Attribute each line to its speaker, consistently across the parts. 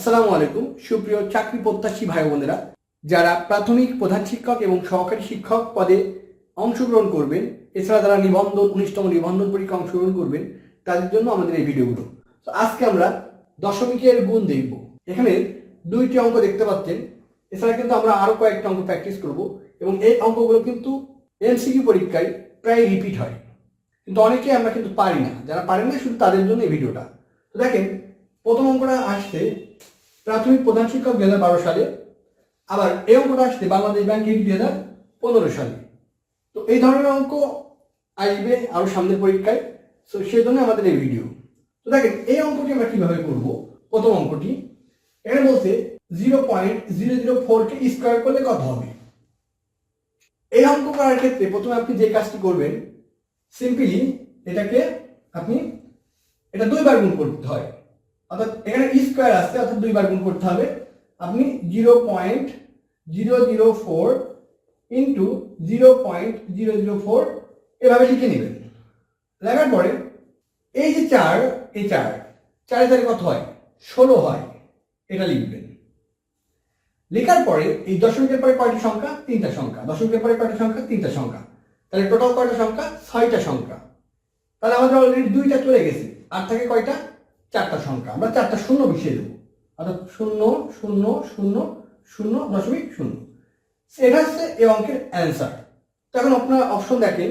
Speaker 1: আসসালামু আলাইকুম। সুপ্রিয় চাকরি প্রত্যাশী ভাই বোনেরা যারা প্রাথমিক প্রধান শিক্ষক এবং সহকারী শিক্ষক পদে অংশগ্রহণ করবেন, এছাড়া যারা নিবন্ধন, উনিশতম নিবন্ধন পরীক্ষা অংশগ্রহণ করবেন, তাদের জন্য আমাদের এই ভিডিওগুলো। তো আজকে আমরা দশমিকের গুণ দেখব। এখানে দুইটি অঙ্ক দেখতে পাচ্ছেন। এছাড়া কিন্তু আমরা আরও কয়েকটা অঙ্ক প্র্যাকটিস করব এবং এই অঙ্কগুলো কিন্তু এমসিকিউ পরীক্ষায় প্রায় রিপিট হয়। কিন্তু অনেকে আমরা কিন্তু পারি না। যারা পারেন না শুধু তাদের জন্য এই ভিডিওটা। তো দেখেন, প্রথম অঙ্কটা আসছে প্রাথমিক প্রধান শিক্ষক দুই হাজার বারো সালে, আবার এই অঙ্কটা আসছে বাংলাদেশ ব্যাংক দুই হাজার পনেরো সালে। তো এই ধরনের অঙ্ক আসবে আরও সামনের পরীক্ষায়। তো সেই জন্য আমাদের এই ভিডিও তো দেখেন, এই অঙ্কটি আমরা কীভাবে করব? প্রথম অঙ্কটি এখানে বলছে জিরো পয়েন্ট জিরো জিরো ফোরকে স্কোয়ার করলে কত হবে? এই অঙ্ক করার ক্ষেত্রে প্রথমে আপনি যে কাজটি করবেন সিম্পলি এটাকে আপনি, এটা দুইবার গুণ করতে হয়। অর্থাৎ এখানে স্কোয়ার আসছে, অর্থাৎ দুইবার গুণ করতে হবে। আপনি zero point zero zero four into zero point zero zero four এভাবে লিখে নেবেন। লেখার পরে এই যে চার, এই চার চারে চারে কত হয়? ষোলো হয়। এটা লিখবেন। লেখার পরে এই দশমিকের পরে কয়টি সংখ্যা? তিনটা সংখ্যা। দশমিকের পরে কয়টা সংখ্যা? তিনটা সংখ্যা। তাহলে টোটাল কয়টা সংখ্যা? ছয়টা সংখ্যা। তাহলে আমাদের অলরেডি দুইটা চলে গেছে। আর থাকে কয়টা? চারটা সংখ্যা। আমরা চারটা শূন্য বসিয়ে দেবো। অর্থাৎ শূন্য শূন্য শূন্য শূন্য দশমিক শূন্য। এটা হচ্ছে এই অঙ্কের অ্যান্সার তো এখন আপনার অপশন দেখেন।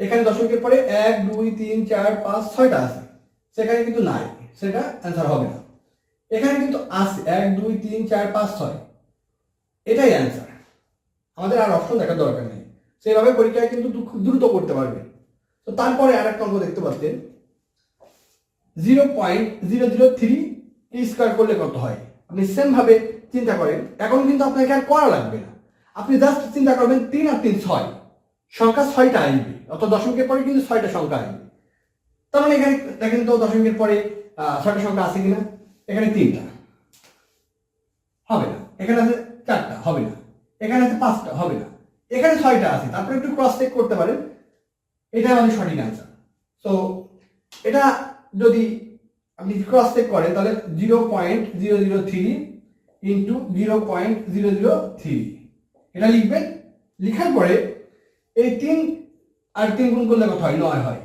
Speaker 1: এখানে দশমিকের পরে এক, দুই, তিন, চার, পাঁচ, ছয়টা আছে। সেখানে কিন্তু নাই। সেটা অ্যান্সার হবে না। এখানে কিন্তু আছে এক, দুই, তিন, চার, পাঁচ, ছয়। এটাই অ্যান্সার আমাদের আর অপশন দেখার দরকার নেই। সেইভাবে পরীক্ষায় কিন্তু দ্রুত করতে পারবেন তো তারপরে আর একটা অঙ্ক দেখতে পাচ্ছেন। Zero point zero zero three square করলে কত হয়? আপনি সেম ভাবে চিন্তা করেন, এখন কিন্তু আপনাকে আর করা লাগবে না। আপনি জাস্ট চিন্তা করবেন, তিন আর তিন ছয়। সংখ্যা ছয়টা আসবে, অর্থাৎ দশমিকের পরে কিন্তু ছয়টা সংখ্যা আসবে। তার মানে এখানে দেখেন তো দশমিকের পরে ছয়টা সংখ্যা আছে কিনা? এখানে তিনটা। হবে না। এখানে আছে চারটা। হবে না। এখানে আছে পাঁচটা। হবে না। এখানে ছয়টা আছে। তারপরে একটু ক্রস চেক করতে পারেন। এটা আমাদের সঠিক অ্যান্সার তো এটা যদি আপনি ক্রস চেক করেন, তাহলে zero point zero zero three into zero point zero zero three এটা লিখবেন, লিখার পরে এই তিন আর তিন গুণ করলে কত হয়? নয় হয়।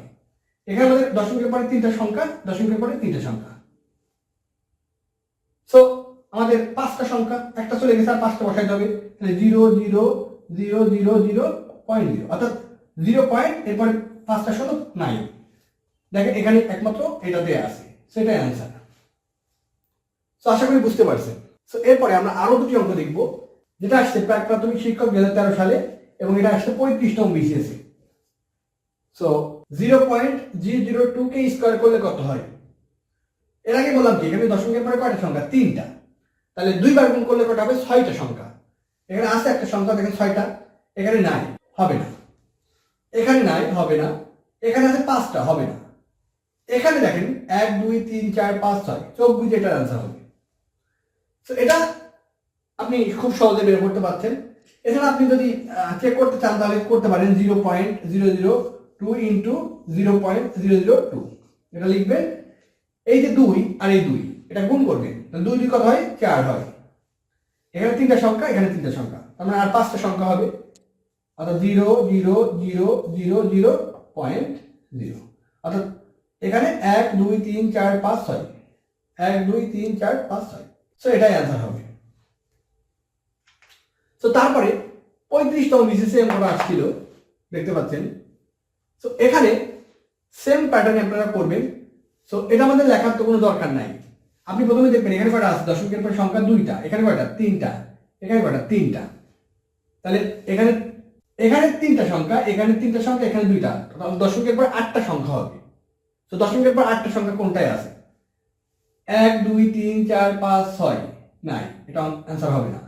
Speaker 1: এখানে আমাদের দশমিকের পরে তিনটা সংখ্যা, দশমিকের পরে তিনটা সংখ্যা। সো আমাদের পাঁচটা সংখ্যা, একটা চলে গেছে আর পাঁচটা বসাইতে হবে। তাহলে zero zero zero zero zero point zero অর্থাৎ জিরো পয়েন্ট এরপরে পাঁচটা ষোলো নাই দেখেন, এখানে একমাত্র এটা দেয়া আছে। সেটাই অ্যান্সার তো আশা করি বুঝতে পারছেন। তো এরপরে আমরা আরও দুটি অঙ্ক দেখব। যেটা আসছে প্রাথমিক শিক্ষক হাজার তেরো সালে এবং এটা আসছে পঁয়ত্রিশতম বিসিএসে so zero point zero zero two কে স্কোয়ার করলে কত হয়? এর আগে বললাম কি, এখানে দশমিকের পরে কয়টা সংখ্যা? তিনটা। তাহলে দুইবার গুণ করলে কটা হবে? ছয়টা সংখ্যা। এখানে আছে একটা সংখ্যা, দেখেন ছয়টা। এখানে নাই, হবে না। এখানে নাই, হবে না। এখানে আছে পাঁচটা, হবে না। এখানে দেখেন এক, দুই, তিন, চার, পাঁচ, ছয়। চব্বিশ এটার আনসার হবে। তো এটা আপনি খুব সহজে বের করতে পারছেন। এছাড়া আপনি যদি চেক করতে চান, তাহলে করতে পারেন zero point zero zero two into zero point zero zero two এটা লিখবেন। এই যে দুই আর এই দুই, এটা গুণ করবেন। দুই দুই কত হয়? চার হয়। এখানে তিনটা সংখ্যা, এখানে তিনটা সংখ্যা। তার মানে আর পাঁচটা সংখ্যা হবে। অর্থাৎ zero zero zero zero zero point zero অর্থাৎ এখানে এক, দুই, তিন, চার, পাঁচ, ছয়। এক, দুই, তিন, চার, পাঁচ, ছয়। সো এটাই অ্যান্সার হবে। তো তারপরে পঁয়ত্রিশতম বিসিসিএম আমরা আসছিল, দেখতে পাচ্ছেন। সো এখানে সেম প্যাটার্নে আপনারা করবেন। সো এটা আমাদের লেখার তো কোনো দরকার নাই। আপনি প্রথমে দেখবেন, এখানে কয়টা আছে? দশমিকের পর সংখ্যা দুইটা। এখানে কয়টা? তিনটা। এখানে কয়টা? তিনটা। তাহলে এখানে এখানে তিনটা সংখ্যা, এখানে তিনটা সংখ্যা, এখানে দুইটা। তাহলে দশমিকের পর আটটা সংখ্যা হবে। তো দশমিকের পর আটটা সংখ্যা কোনটায় আছে? এক, দুই, তিন, চার, পাঁচ, ছয়। নাই, এটা অ্যান্সার হবে না।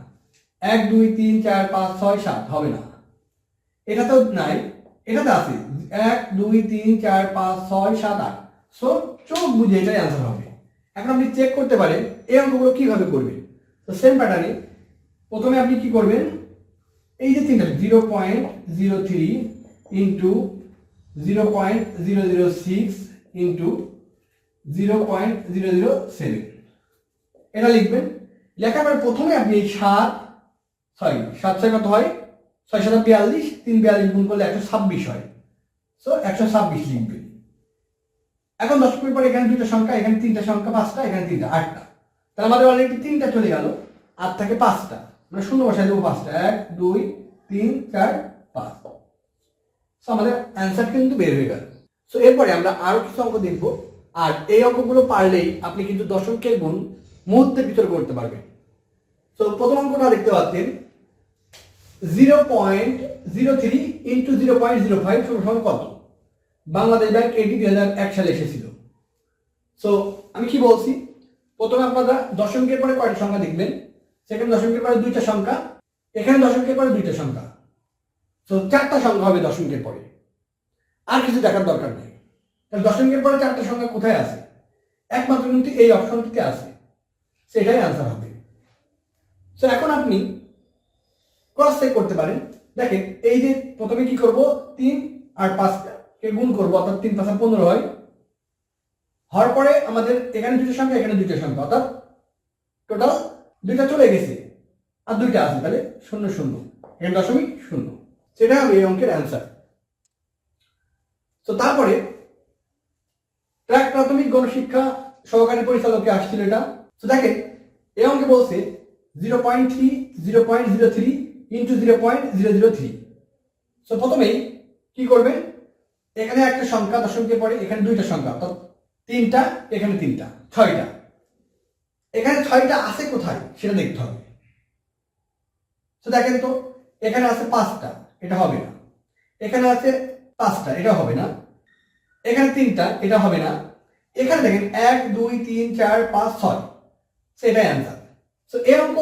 Speaker 1: এক, দুই, তিন, চার, পাঁচ, ছয়, সাত, হবে না। এটাতেও নাই, এটাতে আছে। এক, দুই, তিন, চার, পাঁচ, ছয়, সাত, আট। সো চোখ বুঝে এটাই অ্যান্সার হবে। এখন আপনি চেক করতে পারেন, এই অঙ্কগুলো কীভাবে করবেন? তো সেম প্যাটার্নে প্রথমে আপনি কি করবেন? এই যে তিনটা zero point zero three into zero point zero zero six into zero point zero zero seven এটা লিখবেন। লেখার পরে প্রথমে আপনি সাত সরি সাত ছয় কত হয়? ছয় সাত বিয়াল্লিশ, তিন বিয়াল্লিশ গুণ করলে একশো ছাব্বিশ হয়। সো একশো ছাব্বিশ লিখবেন। এখন দশকের পরে এখানে দুটো সংখ্যা, এখানে তিনটা সংখ্যা পাঁচটা, এখানে তিনটা আটটা। তাহলে আমাদের অলরেডি তিনটা চলে গেল। আর থাকে পাঁচটা। আমরা শূন্য বসাই দেবো পাঁচটা। এক, দুই, তিন, চার, পাঁচ। সো আমাদের অ্যান্সার কিন্তু বের হয়ে গেল। সো এরপরে আমরা আরও কিছু অঙ্ক দেখব। আর এই অঙ্কগুলো পারলেই আপনি কিন্তু দশকের গুণ মুহূর্তের ভিতরে করতে পারবেন। তো প্রথম অঙ্কটা দেখতে পাচ্ছেন। Zero point zero three into zero point zero five সমান কত? বাংলাদেশ ব্যাংক এটি দুই হাজার এক সালে এসেছিল। সো আমি কি বলছি? প্রথমে আপনারা দশমিকের পরে কয়টা সংখ্যা দেখবেন? সেখানে দশমিকের পরে দুইটা সংখ্যা, এখানে দশমিকের পরে দুইটা সংখ্যা। তো চারটা সংখ্যা হবে দশমিকের পরে। আর কিছু দেখার দরকার নেই। তাহলে দশমিকের পরে চারটা সংখ্যা কোথায় আছে? একমাত্র কিন্তু এই অপশনটিতে আছে। সেটাই আনসার হবে। তো এখন আপনি ক্রস চেক করতে পারেন। দেখেন, এই যে প্রথমে কি করব? তিন আর পাঁচকে গুণ করব, অর্থাৎ তিন পাঁচা পনেরো হয়। হওয়ার পরে আমাদের এখানে দুটো সংখ্যা, এখানে দুটো সংখ্যা, অর্থাৎ টোটাল দুইটা চলে গেছে। আর দুইটা আছে, তাহলে শূন্য শূন্য। এখানে দশমিক শূন্য। সেটা হবে এই অঙ্কের অ্যান্সার তো তারপরে প্রাক প্রাথমিক গণশিক্ষা সহকারী পরিচালকে আসছিল এটা। তো দেখেন এই অঙ্কে বলছে zero point three, zero point zero three into zero point zero zero three. তো প্রথমেই কি করবেন? এখানে একটা সংখ্যা দশমিকের পরে এখানে দুইটা সংখ্যা, অর্থাৎ তিনটা, এখানে তিনটা, ছয়টা। এখানে ছয়টা আছে কোথায়? সেটা দেখতে হবে। তো দেখেন তো, এখানে আছে পাঁচটা, এটা হবে না। এখানে আছে পাঁচটা, এটা হবে না। এখানে তিনটা, এটা হবে না। এখানে দেখেন, এক, দুই, তিন, চার, পাঁচ, ছয়। সেটাই অ্যান্সার তো এই অঙ্ক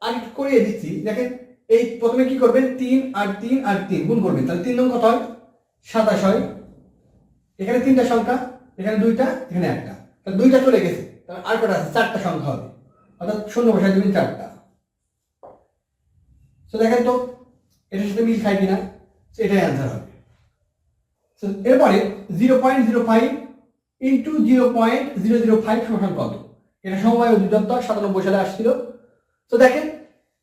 Speaker 1: আগে করিয়ে দিচ্ছি। দেখেন, এই প্রথমে কি করবেন? তিন আর তিন আর তিন। গুণ করবেন। তাহলে তিন নং কত হয়? সাতাশ হয়। এখানে তিনটা সংখ্যা, এখানে দুইটা, এখানে একটা। তাহলে দুইটা চলে গেছে। তাহলে আর কটা আছে? চারটা সংখ্যা হবে। অর্থাৎ শূন্য বসাই দেবেন চারটা। তো দেখেন তো, এটার সাথে মিল খায় কিনা? এটাই অ্যান্সার হবে। So, এরপরে zero point zero five into zero point zero zero five সমান কত এটা সমবায় অধিদপ্তর সাতানব্বই সালে আসছিল। তো দেখেন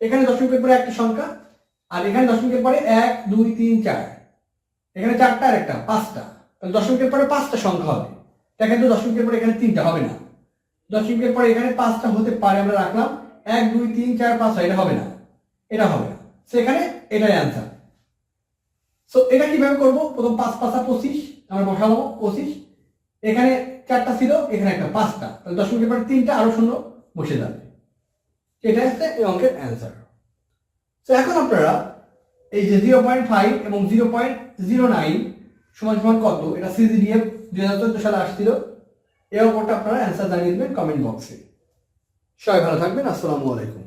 Speaker 1: এখানে দশমিকের পরে একটা সংখ্যা আর এখানে দশমিকের পরে এক দুই তিন চার। এখানে চারটা আর একটা পাঁচটা। তাহলে দশমিকের পরে পাঁচটা সংখ্যা হবে। দেখেন তো দশমিকের পরে এখানে তিনটা হবে না। দশমিকের পরে এখানে পাঁচটা হতে পারে আমরা রাখলাম। এক দুই তিন চার পাঁচ এটা হবে না। এটা হবে না। সেখানে এটাই অ্যান্সার সো এটা কীভাবে করব? প্রথম পাঁচ পাঁচা পঁচিশ আমরা বসাবো, পঁচিশ। এখানে চারটা ছিল, এখানে একটা পাঁচটা। তাহলে দশমিকের পরে তিনটা আরও শূন্য বসে যাবে। এটা হচ্ছে এই অঙ্কের অ্যান্সার তো এখন আপনারা এই যে জিরো পয়েন্ট ফাইভ এবং জিরো পয়েন্ট জিরো নাইন সমান সমান কত? এটা সিজিডিএফ দুই হাজার চোদ্দ সালে আসছিল। এই অঙ্কটা আপনারা অ্যান্সার জানিয়ে দেবেন কমেন্ট বক্সে সবাই ভালো থাকবেন। আসসালামু আলাইকুম।